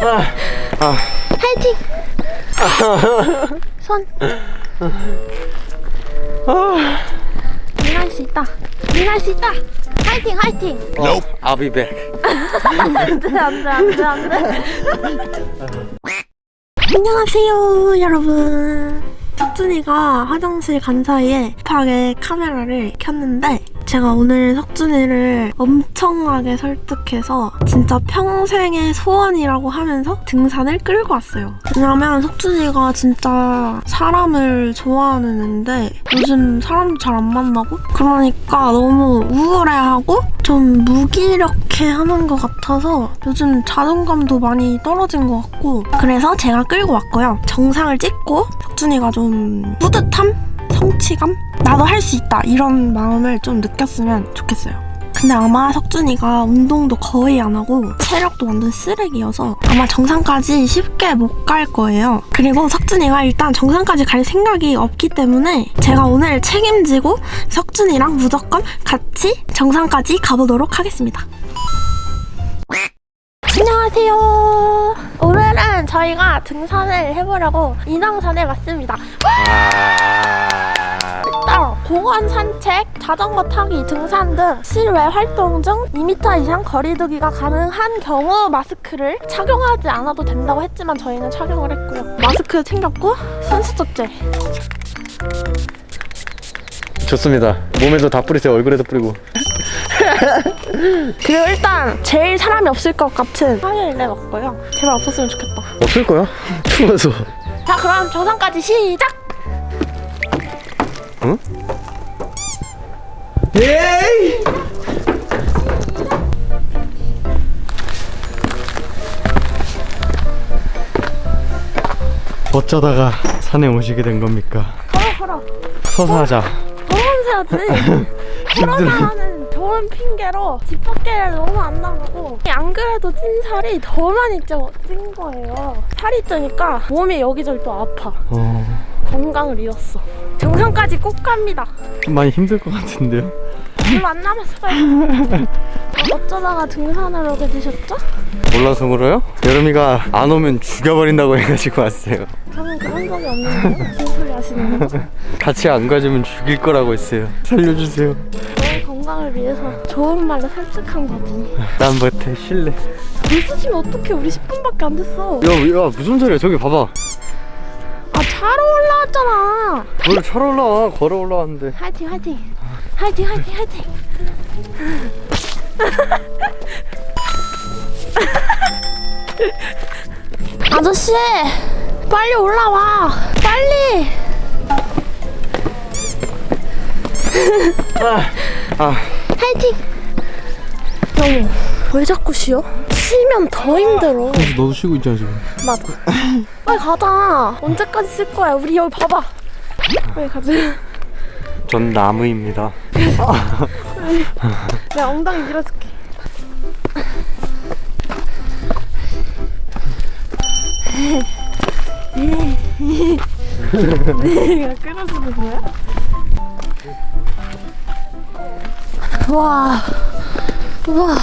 아, 파이팅! 손. 네가 할수 있다. 네가 할수 있다. 파이팅, 파이팅. nope. I'll be back. 안 돼, 안 돼, 안 돼, 안 돼. 안녕하세요, 여러분. 석준이가 화장실 간 사이에 급하게 카메라를 켰는데 제가 오늘 석준이를 엄청나게 설득해서 진짜 평생의 소원이라고 하면서 등산을 끌고 왔어요. 왜냐면 석준이가 진짜 사람을 좋아하는 애인데 요즘 사람도 잘 안 만나고 그러니까 너무 우울해하고 좀 무기력해 하는 것 같아서 요즘 자존감도 많이 떨어진 것 같고 그래서 제가 끌고 왔고요. 정상을 찍고 석준이가 좀 뿌듯함? 성취감? 나도 할 수 있다 이런 마음을 좀 느꼈으면 좋겠어요. 근데 아마 석준이가 운동도 거의 안 하고 체력도 완전 쓰레기여서 아마 정상까지 쉽게 못 갈 거예요. 그리고 석준이가 일단 정상까지 갈 생각이 없기 때문에 제가 오늘 책임지고 석준이랑 무조건 같이 정상까지 가보도록 하겠습니다. 안녕하세요. 오늘은 저희가 등산을 해보려고 인왕산에 왔습니다. 공원 산책, 자전거 타기, 등산 등 실외 활동 중 2m 이상 거리두기가 가능한 경우 마스크를 착용하지 않아도 된다고 했지만 저희는 착용을 했고요. 마스크 챙겼고 손수족제. 좋습니다. 몸에도 다 뿌리세요. 얼굴에도 뿌리고. 그리고 일단 제일 사람이 없을 것 같은 화요일에 왔고요. 제발 없었으면 좋겠다. 없을 거야? 추워서. 자 그럼 정상까지 시작! 응? 예이! 어쩌다가 산에 오시게 된 겁니까? 걸어 걸어. 서서 하자. 걸어서야지. 코로나는 좋은 핑계로 집 밖에를 너무 안 나가고 안 그래도 찐 살이 더 많이 쪄, 찐 거예요. 살이 찌니까 몸이 여기저기 또 아파. 어, 건강을 잃었어. 정상까지 꼭 갑니다. 좀 많이 힘들 것 같은데요? 얼마 안 남았어요. 어, 어쩌다가 등산을 오게 되셨죠? 몰라서 그래요? 여름이가 안 오면 죽여버린다고 해가지고 왔어요. 저는 그런 적이 없는데 무슨 소리 하시는 거죠? 같이 안 가주면 죽일 거라고 했어요. 살려주세요. 건강을 위해서 좋은 말로 설득한 거지. 난 못해, 실례. 웃으시면 어떡해 우리 10분밖에 안 됐어. 야, 야, 무슨 소리야? 저기 봐봐. 아 올라왔잖아. 뭘 차로 올라와? 걸어 올라왔는데. 화이팅 화이팅. 화이팅 화이팅 화이팅. 아저씨 빨리 올라와. 빨리. 아, 화이팅. 여보 왜 자꾸 쉬어? 쉬면 더 힘들어 너도 쉬고 있잖아, 지금. 맞아 빨리 가자 언제까지 쓸 거야 우리 여기 봐봐 빨리 가자 전 나무입니다. 내가 엉덩이 밀어줄게. 내가 끌어주는 거야? 와, 와.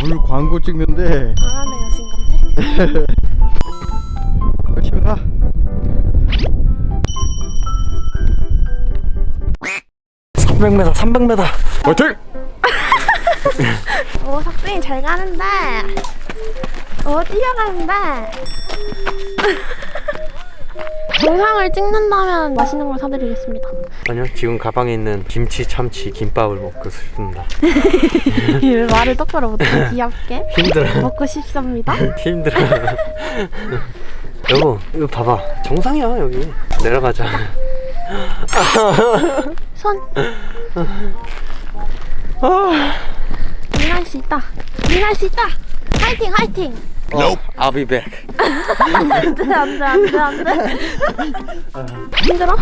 물 광고 찍는데 바람의 여신 같네. 열심히 가. (300m) (300m) 화이팅! 오, 석진이 잘 가는데. 어, 뛰어가는데. 영상을 찍는다면 맛있는 걸 사드리겠습니다. 아니요 지금 가방에 있는 김치 참치 김밥을 먹고 싶습니다. 왜 말을 똑바로 못해 귀엽게 힘들어 먹고 싶습니다. 힘들어 여보 이거 봐봐. 정상이야 여기. 내려가자. 손. 할수 있다. 할수 있다. 화이팅 화이팅. nope. I'll be back. 안돼 안돼 안돼 안돼. 힘들어?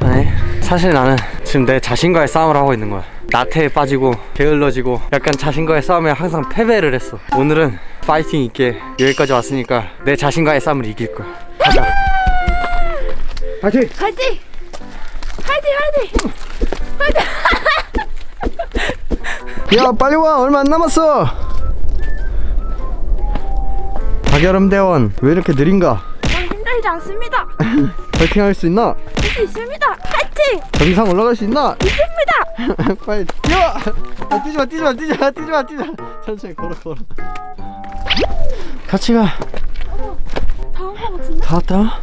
아니 사실 나는 지금 내 자신과의 싸움을 하고 있는 거야. 나태에 빠지고 게을러지고 약간 자신과의 싸움에 항상 패배를 했어. 오늘은 파이팅 있게 여기까지 왔으니까 내 자신과의 싸움을 이길 거야. 가자. 파이팅! 화이팅! 화이팅 화이팅! 야 빨리 와 얼마 안 남았어. 박여름 대원 왜 이렇게 느린가? 전 힘들지 않습니다. 파이팅 할 수 있나? 할 수 있습니다. 화이팅! 정상 올라갈 수 있나? 있습니다. 빨리 뛰어! 아, 뛰지 마 뛰지 마 뛰지 마 뛰지 마 뛰지 마 천천히 걸어 걸어 같이 가 다음 거 같은데? 다 왔다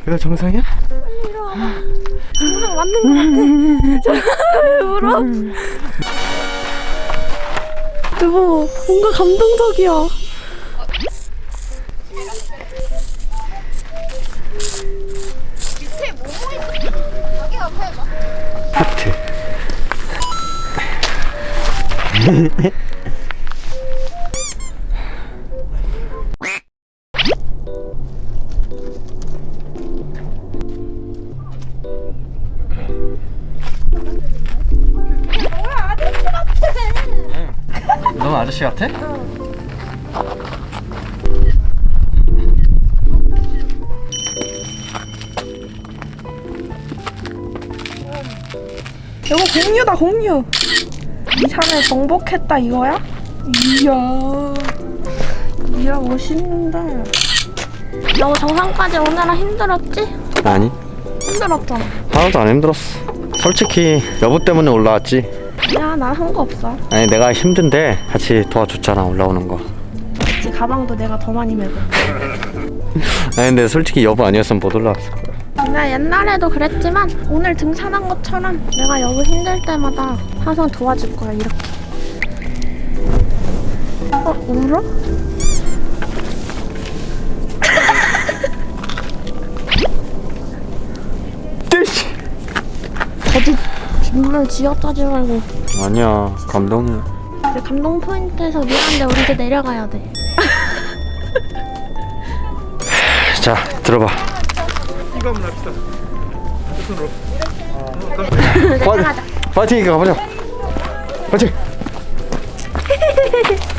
여기가 정상이야? 항상 맞는 거 같아. 저 울어. 여보, 뭔가 감동적이야. 같아. 넌 아저씨 같아? 이거 공유다 공유. 이 산을 정복했다 이거야? 이야. 이야 멋있는데. 너 정상까지 오느라 힘들었지? 아니 힘들었잖아. 하나도 안 힘들었어 솔직히 여보 때문에 올라왔지 야, 나 한 거 없어. 아니 내가 힘든데 같이 도와줬잖아 올라오는 거지 가방도 내가 더 많이 메고. 아니 근데 솔직히 여보 아니었으면 못 올라왔을 거야 나 옛날에도 그랬지만 오늘 등산한 것처럼 내가 여보 힘들 때마다 항상 도와줄 거야 이렇게. 어 울어? 어디 뒷물 쥐어짜지 말고. 아니야 감동이야 내 감동 포인트에서 미안한데 우리 이제 내려가야 돼. 자 들어봐 내려가자. 파이팅 가보자. 파이팅